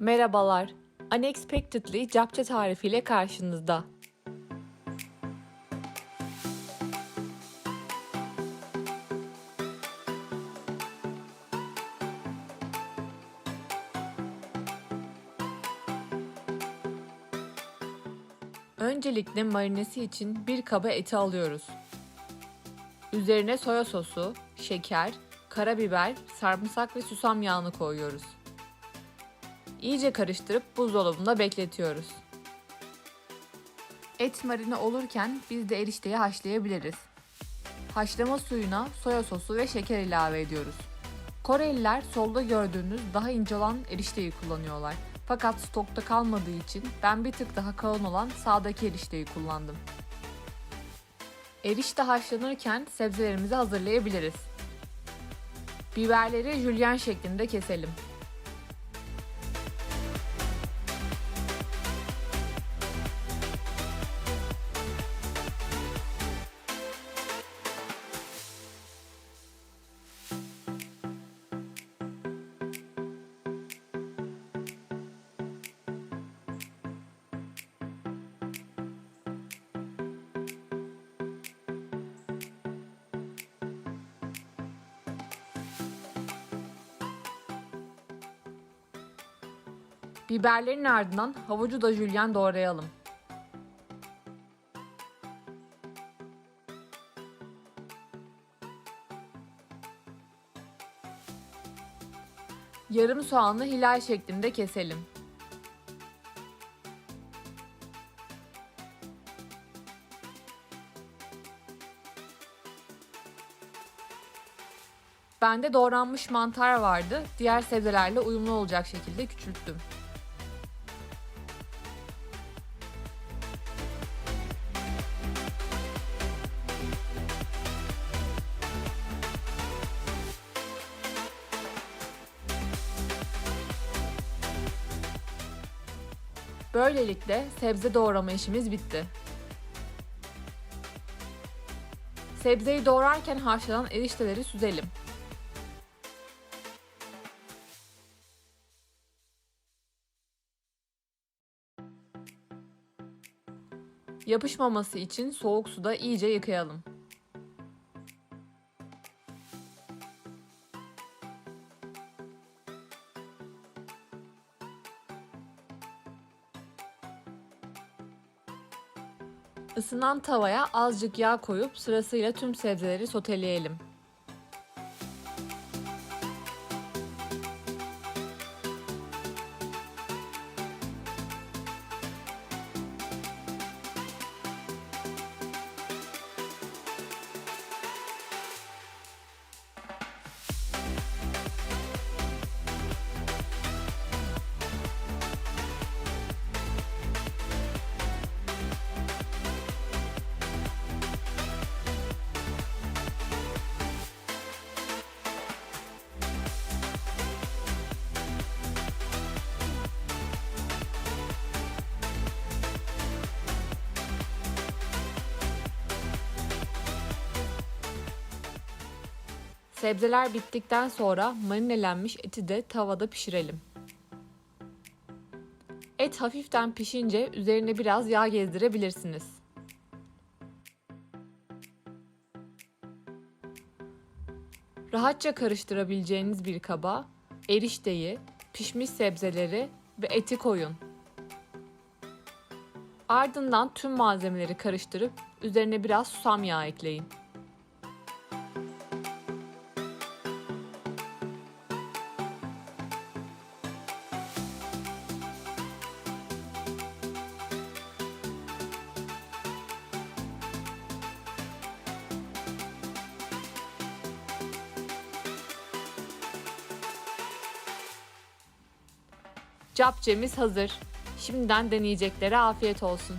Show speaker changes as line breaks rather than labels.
Merhabalar. Unexpectedly capça tarifiyle karşınızda. Öncelikle marinesi için bir kaba eti alıyoruz. Üzerine soya sosu, şeker, karabiber, sarımsak ve susam yağını koyuyoruz. İyice karıştırıp buzdolabında bekletiyoruz. Et marine olurken biz de erişteyi haşlayabiliriz. Haşlama suyuna soya sosu ve şeker ilave ediyoruz. Koreliler solda gördüğünüz daha ince olan erişteyi kullanıyorlar. Fakat stokta kalmadığı için ben bir tık daha kalın olan sağdaki erişteyi kullandım. Erişte haşlanırken sebzelerimizi hazırlayabiliriz. Biberleri jülyen şeklinde keselim. Biberlerin ardından havucu da jülyen doğrayalım. Yarım soğanı hilal şeklinde keselim. Bende doğranmış mantar vardı. Diğer sebzelerle uyumlu olacak şekilde küçülttüm. Böylelikle sebze doğrama işimiz bitti. Sebzeyi doğrarken haşlanan erişteleri süzelim. Yapışmaması için soğuk suda iyice yıkayalım. Isınan tavaya azıcık yağ koyup sırasıyla tüm sebzeleri soteleyelim. Sebzeler bittikten sonra marinelenmiş eti de tavada pişirelim. Et hafiften pişince üzerine biraz yağ gezdirebilirsiniz. Rahatça karıştırabileceğiniz bir kaba erişteyi, pişmiş sebzeleri ve eti koyun. Ardından tüm malzemeleri karıştırıp üzerine biraz susam yağı ekleyin. Capcemiz hazır. Şimdiden deneyeceklere afiyet olsun.